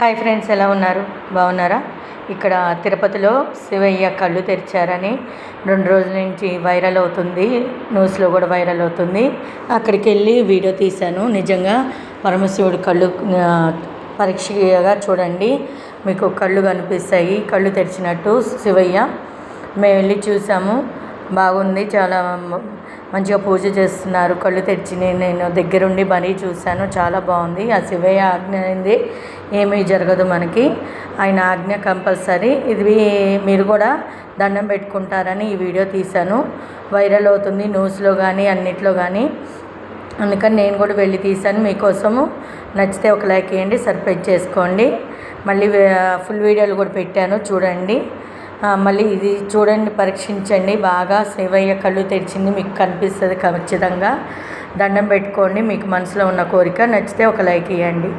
Hi friends ఎలా ఉన్నారు? బాగున్నారా? ఇక్కడ తిరుపతిలో శివయ్య కళ్ళు తెరిచారని రెండు రోజుల నుంచి వైరల్ అవుతుంది న్యూస్లో కూడా వైరల్ అవుతుంది. అక్కడికి వెళ్ళి వీడియో తీశాను. నిజంగా పరమశివుడు కళ్ళు పరీక్షగా చూడండి. మీకు కళ్ళు కనిపిస్తాయి. కళ్ళు తెరిచినట్టు శివయ్య. మేము వెళ్ళి చూసాము. బాగుంది చాలా మంచిగా పూజ చేస్తున్నారు. కళ్ళు తెరిచి నేను దగ్గరుండి మరీ చూశాను చాలా బాగుంది. ఆ శివయ్య ఆజ్ఞ అయింది ఏమీ జరగదు మనకి. ఆయన ఆజ్ఞ కంపల్సరీ. ఇది మీరు కూడా దండం పెట్టుకుంటారని ఈ వీడియో తీశాను. వైరల్ అవుతుంది న్యూస్లో కానీ అన్నిట్లో కానీ అందుకని నేను కూడా వెళ్ళి తీశాను. మీకోసము నచ్చితే ఒక లైక్ వేయండి సర్ప్రైజ్ చేసుకోండి. మళ్ళీ ఫుల్ వీడియోలు కూడా పెట్టాను చూడండి. మళ్ళీ ఇది చూడండి పరీక్షించండి. బాగా శివయ్య కళ్ళు తెరిచింది మీకు కనిపిస్తుంది ఖచ్చితంగా. దండం పెట్టుకోండి మీకు మనసులో ఉన్న కోరిక. నచ్చితే ఒక లైక్ ఇవ్వండి